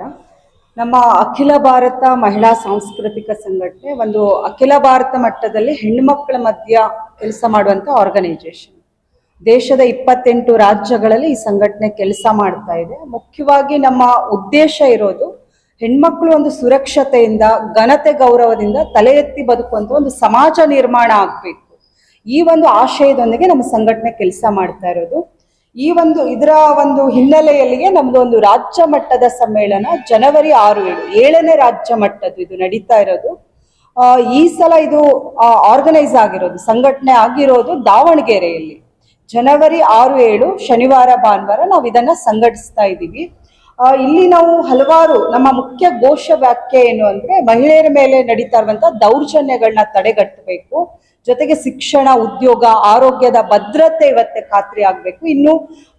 ನಮಸ್ಕಾರ ನಮ್ಮ ಅಖಿಲ ಭಾರತ ಮಹಿಳಾ ಸಾಂಸ್ಕೃತಿಕ ಸಂಘಟನೆ ಒಂದು ಅಖಿಲ ಭಾರತ ಮಟ್ಟದಲ್ಲಿ ಹೆಣ್ಣುಮಕ್ಕಳ ಮಧ್ಯ ಕೆಲಸ ಮಾಡುವಂತ ಆರ್ಗನೈಜೇಷನ್ ದೇಶದ ಇಪ್ಪತ್ತೆಂಟು ರಾಜ್ಯಗಳಲ್ಲಿ ಈ ಸಂಘಟನೆ ಕೆಲಸ ಮಾಡ್ತಾ ಇದೆ. ಮುಖ್ಯವಾಗಿ ನಮ್ಮ ಉದ್ದೇಶ ಇರೋದು ಹೆಣ್ಮಕ್ಳು ಒಂದು ಸುರಕ್ಷತೆಯಿಂದ, ಘನತೆ ಗೌರವದಿಂದ ತಲೆ ಎತ್ತಿ ಬದುಕುವಂಥ ಒಂದು ಸಮಾಜ ನಿರ್ಮಾಣ ಆಗ್ಬೇಕು. ಈ ಒಂದು ಆಶಯದೊಂದಿಗೆ ನಮ್ಮ ಸಂಘಟನೆ ಕೆಲಸ ಮಾಡ್ತಾ ಇರೋದು. ಈ ಒಂದು ಇದರ ಒಂದು ಹಿನ್ನೆಲೆಯಲ್ಲಿಗೆ ನಮ್ದು ಒಂದು ರಾಜ್ಯ ಮಟ್ಟದ ಸಮ್ಮೇಳನ ಜನವರಿ ಆರು ಏಳು, ಏಳನೇ ರಾಜ್ಯ ಮಟ್ಟದ್ದು ಇದು ನಡೀತಾ ಇರೋದು. ಈ ಸಲ ಇದು ಆರ್ಗನೈಸ್ ಆಗಿರೋದು, ಸಂಘಟನೆ ಆಗಿರೋದು ದಾವಣಗೆರೆಯಲ್ಲಿ. ಜನವರಿ ಆರು ಏಳು, ಶನಿವಾರ, ಭಾನುವಾರ ನಾವು ಇದನ್ನ ಸಂಘಟಿಸ್ತಾ ಇದ್ದೀವಿ. ಇಲ್ಲಿ ನಾವು ಹಲವಾರು ನಮ್ಮ ಮುಖ್ಯ ಘೋಷ ವ್ಯಾಖ್ಯೆ ಏನು ಅಂದ್ರೆ ಮಹಿಳೆಯರ ಮೇಲೆ ನಡೀತಾ ಇರುವಂತಹ ದೌರ್ಜನ್ಯಗಳನ್ನ ತಡೆಗಟ್ಟಬೇಕು. ಜೊತೆಗೆ ಶಿಕ್ಷಣ, ಉದ್ಯೋಗ, ಆರೋಗ್ಯದ ಭದ್ರತೆ ಇವತ್ತೆ ಖಾತ್ರಿ ಆಗ್ಬೇಕು. ಇನ್ನು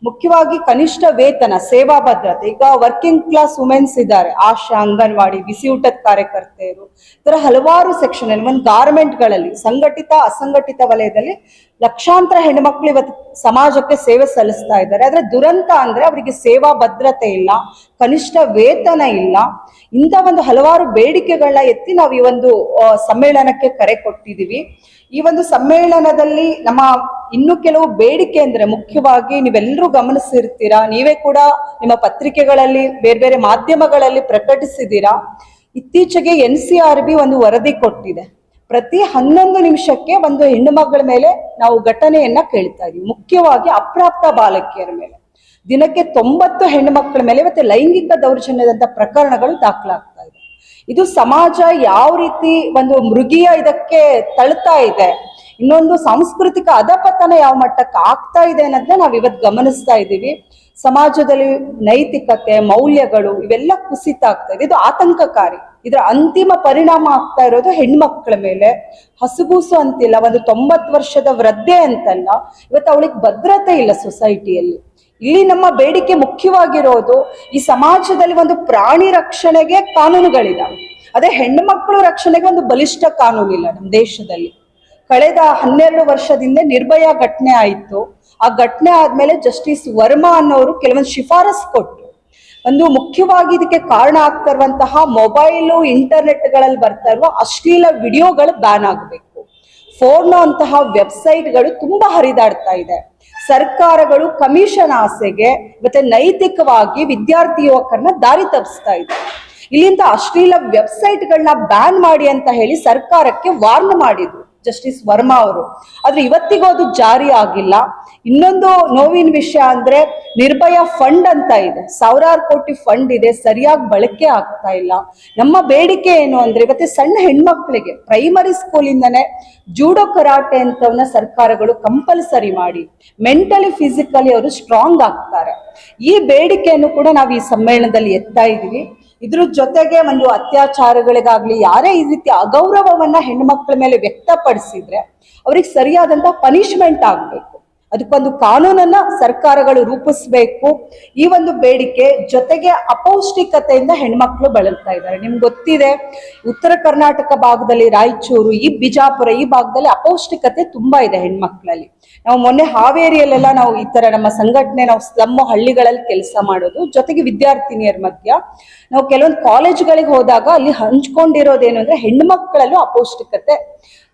ಮುಖ್ಯವಾಗಿ ಕನಿಷ್ಠ ವೇತನ, ಸೇವಾ ಭದ್ರತೆ. ಈಗ ವರ್ಕಿಂಗ್ ಕ್ಲಾಸ್ ವುಮೆನ್ಸ್ ಇದ್ದಾರೆ. ಆಶಾ, ಅಂಗನವಾಡಿ, ಬಿಸಿ ಊಟದ ಕಾರ್ಯಕರ್ತೆಯರು. ಇದರ ಹಲವಾರು ಸೆಕ್ಷನ್ ಅಲ್ಲಿ, ಒಂದು ಗಾರ್ಮೆಂಟ್ಗಳಲ್ಲಿ ಸಂಘಟಿತ, ಅಸಂಘಟಿತ ವಲಯದಲ್ಲಿ ಲಕ್ಷಾಂತರ ಹೆಣ್ಮಕ್ಳು ಇವತ್ತು ಸಮಾಜಕ್ಕೆ ಸೇವೆ ಸಲ್ಲಿಸ್ತಾ ಇದ್ದಾರೆ. ಆದ್ರೆ ದುರಂತ ಅಂದ್ರೆ ಅವರಿಗೆ ಸೇವಾ ಭದ್ರತೆ ಇಲ್ಲ. ಕನಿಷ್ಠ ವೇತನ ಇಲ್ಲ. ಇಂಥ ಒಂದು ಹಲವಾರು ಬೇಡಿಕೆಗಳನ್ನ ಎತ್ತಿ ನಾವು ಈ ಒಂದು ಸಮ್ಮೇಳನಕ್ಕೆ ಕರೆ ಕೊಟ್ಟಿದ್ದೀವಿ ಈ ಒಂದು ಸಮ್ಮೇಳನದಲ್ಲಿ ನಮ್ಮ ಇನ್ನು ಕೆಲವು ಬೇಡಿಕೆ ಅಂದ್ರೆ ಮುಖ್ಯವಾಗಿ ನೀವೆಲ್ಲರೂ ಗಮನಿಸಿರ್ತೀರಾ? ನೀವೇ ಕೂಡ ನಿಮ್ಮ ಪತ್ರಿಕೆಗಳಲ್ಲಿ, ಬೇರೆ ಬೇರೆ ಮಾಧ್ಯಮಗಳಲ್ಲಿ ಪ್ರಕಟಿಸಿದ್ದೀರಾ? ಇತ್ತೀಚೆಗೆ ಎನ್ ಒಂದು ವರದಿ ಕೊಟ್ಟಿದೆ. ಪ್ರತಿ ಹನ್ನೊಂದು ನಿಮಿಷಕ್ಕೆ ಒಂದು ಹೆಣ್ಣು ಮಗಳ ಮೇಲೆ ನಾವು ಘಟನೆಯನ್ನ ಕೇಳ್ತಾ ಇದೀವಿ. ಮುಖ್ಯವಾಗಿ ಅಪ್ರಾಪ್ತ ಬಾಲಕಿಯರ ಮೇಲೆ. ದಿನಕ್ಕೆ ತೊಂಬತ್ತು ಹೆಣ್ಣುಮಕ್ಕಳ ಮೇಲೆ ಮತ್ತೆ ಲೈಂಗಿಕ ದೌರ್ಜನ್ಯದಂತ ಪ್ರಕರಣಗಳು ದಾಖಲಾಗ್ತಾ ಇದೆ. ಇದು ಸಮಾಜ ಯಾವ ರೀತಿ ಒಂದು ಮೃಗೀಯ ಇದಕ್ಕೆ ತಳ್ತಾ ಇದೆ, ಇನ್ನೊಂದು ಸಾಂಸ್ಕೃತಿಕ ಅಧಪತನ ಯಾವ ಮಟ್ಟಕ್ಕೆ ಆಗ್ತಾ ಇದೆ ಅನ್ನೋದನ್ನ ನಾವು ಇವತ್ತು ಗಮನಿಸ್ತಾ ಇದ್ದೀವಿ. ಸಮಾಜದಲ್ಲಿ ನೈತಿಕತೆ, ಮೌಲ್ಯಗಳು ಇವೆಲ್ಲ ಕುಸಿತ ಆಗ್ತಾ ಇದೆ. ಇದು ಆತಂಕಕಾರಿ. ಇದರ ಅಂತಿಮ ಪರಿಣಾಮ ಆಗ್ತಾ ಇರೋದು ಹೆಣ್ಮಕ್ಳ ಮೇಲೆ. ಹಸುಗೂಸು ಅಂತಿಲ್ಲ, ಒಂದು ತೊಂಬತ್ತು ವರ್ಷದ ವೃದ್ಧೆ ಅಂತಲ್ಲ, ಇವತ್ತು ಅವಳಿಗೆ ಭದ್ರತೆ ಇಲ್ಲ ಸೊಸೈಟಿಯಲ್ಲಿ ಇಲ್ಲಿ ನಮ್ಮ ಬೇಡಿಕೆ ಮುಖ್ಯವಾಗಿರೋದು ಈ ಸಮಾಜದಲ್ಲಿ ಒಂದು ಪ್ರಾಣಿ ರಕ್ಷಣೆಗೆ ಕಾನೂನುಗಳಿದಾವೆ ಅದೇ ಹೆಣ್ಣು ಮಕ್ಕಳು ರಕ್ಷಣೆಗೆ ಒಂದು ಬಲಿಷ್ಠ ಕಾನೂನಿಲ್ಲ ನಮ್ಮ ದೇಶದಲ್ಲಿ. ಕಳೆದ ಹನ್ನೆರಡು ವರ್ಷದಿಂದ ನಿರ್ಭಯ ಘಟನೆ ಆಯಿತು. ಆ ಘಟನೆ ಆದ್ಮೇಲೆ ಜಸ್ಟಿಸ್ ವರ್ಮಾ ಅನ್ನೋರು ಕೆಲವೊಂದು ಶಿಫಾರಸ್ ಕೊಟ್ಟರು ಒಂದು ಮುಖ್ಯವಾಗಿ ಇದಕ್ಕೆ ಕಾರಣ ಆಗ್ತಾ ಇರುವಂತಹ ಮೊಬೈಲು, ಇಂಟರ್ನೆಟ್ಗಳಲ್ಲಿ ಬರ್ತಾ ಇರುವ ಅಶ್ಲೀಲ ವಿಡಿಯೋಗಳು ಬ್ಯಾನ್ ಆಗಬೇಕು. ಫೋನ್ ಅಂತಹ ವೆಬ್ಸೈಟ್ಗಳು ತುಂಬಾ ಹರಿದಾಡ್ತಾ ಇದೆ. ಸರ್ಕಾರಗಳು ಕಮಿಷನ್ ಆಸೆಗೆ ಮತ್ತೆ ನೈತಿಕವಾಗಿ ವಿದ್ಯಾರ್ಥಿ ಯುವಕರನ್ನ ದಾರಿ ತಪ್ಪಿಸ್ತಾ ಇದೆ. ಇಲ್ಲಿಂದ ಅಶ್ಲೀಲ ವೆಬ್ಸೈಟ್ಗಳನ್ನ ಬ್ಯಾನ್ ಮಾಡಿ ಅಂತ ಹೇಳಿ ಸರ್ಕಾರಕ್ಕೆ ವಾರ್ನ್ ಮಾಡಿದ್ರು. ಜಸ್ಟಿಸ್ ವರ್ಮಾ ಅವರು. ಆದ್ರೆ ಇವತ್ತಿಗೂ ಅದು ಜಾರಿ ಆಗಿಲ್ಲ. ಇನ್ನೊಂದು ನೋವಿನ ವಿಷಯ ಅಂದ್ರೆ ನಿರ್ಭಯ ಫಂಡ್ ಅಂತ ಇದೆ. ಸಾವಿರಾರು ಕೋಟಿ ಫಂಡ್ ಇದೆ, ಸರಿಯಾಗಿ ಬಳಕೆ ಆಗ್ತಾ ಇಲ್ಲ. ನಮ್ಮ ಬೇಡಿಕೆ ಏನು ಅಂದ್ರೆ ಇವತ್ತೆ ಸಣ್ಣ ಹೆಣ್ಮಕ್ಳಿಗೆ ಪ್ರೈಮರಿ ಸ್ಕೂಲಿಂದನೇ ಜೂಡೋ ಕರಾಟೆ ಅಂತವನ್ನ ಸರ್ಕಾರಗಳು ಕಂಪಲ್ಸರಿ ಮಾಡಿ. ಮೆಂಟಲಿ ಫಿಸಿಕಲಿ ಅವರು ಸ್ಟ್ರಾಂಗ್ ಆಗ್ತಾರೆ. ಈ ಬೇಡಿಕೆಯನ್ನು ಕೂಡ ನಾವು ಈ ಸಮ್ಮೇಳನದಲ್ಲಿ ಎತ್ತಾ ಇದೀವಿ ಇದ್ರ ಜೊತೆಗೆ ಒಂದು ಅತ್ಯಾಚಾರಗಳಿಗಾಗ್ಲಿ ಯಾರೇ ಈ ರೀತಿ ಅಗೌರವವನ್ನ ಹೆಣ್ಮಕ್ಳ ಮೇಲೆ ವ್ಯಕ್ತಪಡಿಸಿದ್ರೆ ಅವ್ರಿಗೆ ಸರಿಯಾದಂತ ಪನಿಷ್ಮೆಂಟ್ ಆಗ್ಬೇಕು. ಅದಕ್ಕೊಂದು ಕಾನೂನನ್ನ ಸರ್ಕಾರಗಳು ರೂಪಿಸ್ಬೇಕು. ಈ ಒಂದು ಬೇಡಿಕೆ ಜೊತೆಗೆ ಅಪೌಷ್ಟಿಕತೆಯಿಂದ ಹೆಣ್ಮಕ್ಳು ಬಳಲ್ತಾ ಇದ್ದಾರೆ. ನಿಮ್ಗೆ ಗೊತ್ತಿದೆ, ಉತ್ತರ ಕರ್ನಾಟಕ ಭಾಗದಲ್ಲಿ ರಾಯಚೂರು, ಈ ಬಿಜಾಪುರ, ಈ ಭಾಗದಲ್ಲಿ ಅಪೌಷ್ಟಿಕತೆ ತುಂಬಾ ಇದೆ ಹೆಣ್ಮಕ್ಳಲ್ಲಿ. ನಾವು ಮೊನ್ನೆ ಹಾವೇರಿಯಲ್ಲೆಲ್ಲ ನಾವು ಈ ತರ ನಮ್ಮ ಸಂಘಟನೆ, ನಾವು ಸ್ಲಮ್ ಹಳ್ಳಿಗಳಲ್ಲಿ ಕೆಲಸ ಮಾಡೋದು, ಜೊತೆಗೆ ವಿದ್ಯಾರ್ಥಿನಿಯರ ಮಧ್ಯ. ನಾವು ಕೆಲವೊಂದು ಕಾಲೇಜ್ಗಳಿಗೆ ಹೋದಾಗ ಅಲ್ಲಿ ಹಂಚ್ಕೊಂಡಿರೋದೇನು ಅಂದ್ರೆ ಹೆಣ್ಮಕ್ಳಲ್ಲೂ ಅಪೌಷ್ಟಿಕತೆ.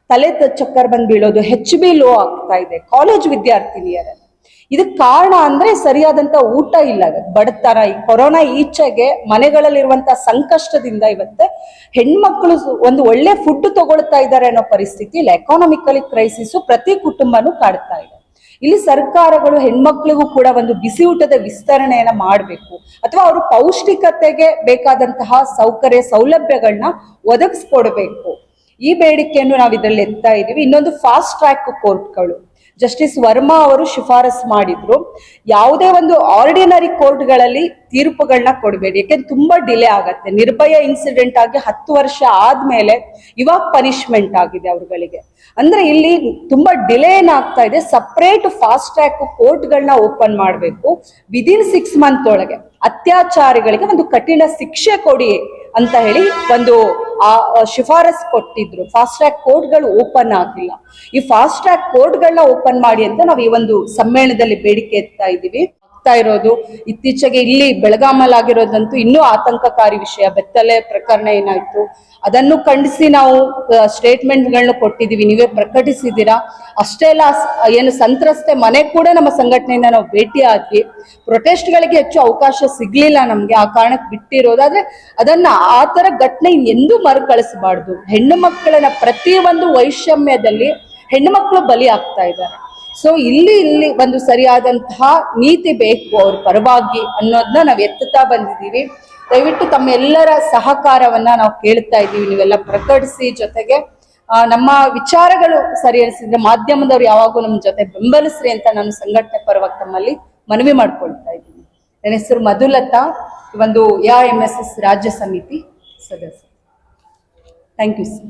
ತಲೆ ಚಕ್ಕರ್ ಬಂದು ಬೀಳೋದು ಹೆಚ್ ಬಿ ಲೋ ಆಗ್ತಾ ಇದೆ. ಕಾಲೇಜ್ ವಿದ್ಯಾರ್ಥಿನಿಯರಲ್ಲಿ ಇದಕ್ ಕಾರಣ ಅಂದ್ರೆ ಸರಿಯಾದಂತ ಊಟ ಇಲ್ಲ. ಬಡತನ ಈ ಕೊರೋನಾ ಈಚೆಗೆ ಮನೆಗಳಲ್ಲಿರುವಂತ ಸಂಕಷ್ಟದಿಂದ ಇವತ್ತೆ ಹೆಣ್ಮಕ್ಳು ಒಂದು ಒಳ್ಳೆ ಫುಡ್ ತಗೊಳ್ತಾ ಇದ್ದಾರೆ ಅನ್ನೋ ಪರಿಸ್ಥಿತಿ ಇಲ್ಲ. ಎಕಾನಮಿಕಲಿ ಕ್ರೈಸಿಸ್ ಪ್ರತಿ ಕುಟುಂಬನೂ ಕಾಡ್ತಾ ಇದೆ. ಇಲ್ಲಿ ಸರ್ಕಾರಗಳು ಹೆಣ್ಮಕ್ಳಿಗೂ ಕೂಡ ಒಂದು ಬಿಸಿ ಊಟದ ವಿಸ್ತರಣೆಯನ್ನ ಮಾಡಬೇಕು. ಅಥವಾ ಅವರು ಪೌಷ್ಟಿಕತೆಗೆ ಬೇಕಾದಂತಹ ಸೌಕರ್ಯ ಸೌಲಭ್ಯಗಳನ್ನ ಒದಗಿಸ್ಕೊಡ್ಬೇಕು. ಈ ಬೇಡಿಕೆಯನ್ನು ನಾವು ಇದರಲ್ಲಿ ಎತ್ತಾ ಇದೀವಿ ಇನ್ನೊಂದು ಫಾಸ್ಟ್ ಟ್ರ್ಯಾಕ್ ಕೋರ್ಟ್ಗಳು ಜಸ್ಟಿಸ್ ವರ್ಮಾ ಅವರು ಶಿಫಾರಸ್ ಮಾಡಿದ್ರು. ಯಾವುದೇ ಒಂದು ಆರ್ಡಿನರಿ ಕೋರ್ಟ್ಗಳಲ್ಲಿ ತೀರ್ಪುಗಳನ್ನ ಕೊಡಬೇಡಿ. ಯಾಕೆಂದ್ರೆ ತುಂಬಾ ಡಿಲೇ ಆಗತ್ತೆ. ನಿರ್ಭಯ ಇನ್ಸಿಡೆಂಟ್ ಆಗಿ ಹತ್ತು ವರ್ಷ ಆದ್ಮೇಲೆ ಇವಾಗ ಪನಿಷ್ಮೆಂಟ್ ಆಗಿದೆ ಅವ್ರುಗಳಿಗೆ. ಅಂದ್ರೆ ಇಲ್ಲಿ ತುಂಬಾ ಡಿಲೇ ಏನಾಗ್ತಾ ಇದೆ. ಸಪ್ರೇಟ್ ಫಾಸ್ಟ್ ಟ್ರ್ಯಾಕ್ ಕೋರ್ಟ್ಗಳನ್ನ ಓಪನ್ ಮಾಡಬೇಕು. ವಿದಿನ್ ಸಿಕ್ಸ್ ಮಂತ್ ಒಳಗೆ. ಅತ್ಯಾಚಾರಿಗಳಿಗೆ ಒಂದು ಕಠಿಣ ಶಿಕ್ಷೆ ಕೊಡಿ. ಅಂತ ಹೇಳಿ ಒಂದು, ಆ ಶಿಫಾರಸ್ ಕೊಟ್ಟಿದ್ರು. ಫಾಸ್ಟ್ ಟ್ರ್ಯಾಕ್ ಕೋರ್ಟ್ಗಳು ಓಪನ್ ಆಗಿಲ್ಲ ಈ ಫಾಸ್ಟ್ ಟ್ರ್ಯಾಕ್ ಕೋರ್ಟ್ಗಳನ್ನ ಓಪನ್ ಮಾಡಿ ಅಂತ ನಾವು ಈ ಒಂದು ಸಮ್ಮೇಳನದಲ್ಲಿ ಬೇಡಿಕೆ ಎತ್ತಾ ಇದ್ದೀವಿ. ಆಗ್ತಾ ಇರೋದು, ಇತ್ತೀಚೆಗೆ ಇಲ್ಲಿ ಬೆಳಗಾಮಲ್ಲಾಗಿರೋದಂತೂ ಇನ್ನೂ ಆತಂಕಕಾರಿ ವಿಷಯ, ಬೆತ್ತಲೆ ಪ್ರಕರಣ ಏನಾಯ್ತು? ಅದನ್ನು ಖಂಡಿಸಿ ನಾವು ಸ್ಟೇಟ್ಮೆಂಟ್ಗಳನ್ನ ಕೊಟ್ಟಿದೀವಿ, ನೀವೇ ಪ್ರಕಟಿಸಿದ್ದೀರಾ? ಅಷ್ಟೇ ಅಲ್ಲ ಏನು ಸಂತ್ರಸ್ತೆ ಮನೆ ಕೂಡ ನಮ್ಮ ಸಂಘಟನೆಯಿಂದ ನಾವು ಭೇಟಿ ಪ್ರೊಟೆಸ್ಟ್ ಪ್ರೊಟೆಸ್ಟ್ಗಳಿಗೆ ಹೆಚ್ಚು ಅವಕಾಶ ಸಿಗ್ಲಿಲ್ಲ ನಮ್ಗೆ, ಆ ಕಾರಣಕ್ಕೆ ಬಿಟ್ಟಿರೋದಾದ್ರೆ ಅದನ್ನ ಆ ತರ ಘಟನೆ ಎಂದೂ ಮರುಕಳಿಸಬಾರ್ದು. ಹೆಣ್ಣು ಮಕ್ಕಳನ್ನ ಪ್ರತಿಯೊಂದು ವೈಷಮ್ಯದಲ್ಲಿ ಹೆಣ್ಣು ಮಕ್ಕಳು ಬಲಿ ಆಗ್ತಾ ಇದ್ದಾರೆ. ಸೊ ಇಲ್ಲಿ ಇಲ್ಲಿ ಒಂದು ಸರಿಯಾದಂತಹ ನೀತಿ ಬೇಕು ಅವ್ರ ಪರವಾಗಿ ಅನ್ನೋದನ್ನ ನಾವು ಎತ್ತುತ್ತಾ ಬಂದಿದ್ದೀವಿ. ದಯವಿಟ್ಟು ತಮ್ಮೆಲ್ಲರ ಸಹಕಾರವನ್ನ ನಾವು ಕೇಳ್ತಾ ಇದ್ದೀವಿ. ನೀವೆಲ್ಲ ಪ್ರಕಟಿಸಿ ಜೊತೆಗೆ ನಮ್ಮ ವಿಚಾರಗಳು ಸರಿಹರಿಸಿದ್ರೆ ಮಾಧ್ಯಮದವ್ರು ಯಾವಾಗೂ ನಮ್ಮ ಜೊತೆ ಬೆಂಬಲಿಸ್ರಿ ಅಂತ ನಾನು ಸಂಘಟನೆ ಪರವಾಗಿ ತಮ್ಮಲ್ಲಿ ಮನವಿ ಮಾಡ್ಕೊಳ್ತಾ ಇದ್ದೀನಿ. ನನ್ನ ಹೆಸರು ಮಧುಲತಾ. ಒಂದು ಎ ಎಂ ಎಸ್ ಎಸ್ ರಾಜ್ಯ ಸಮಿತಿ ಸದಸ್ಯ. Thank you sir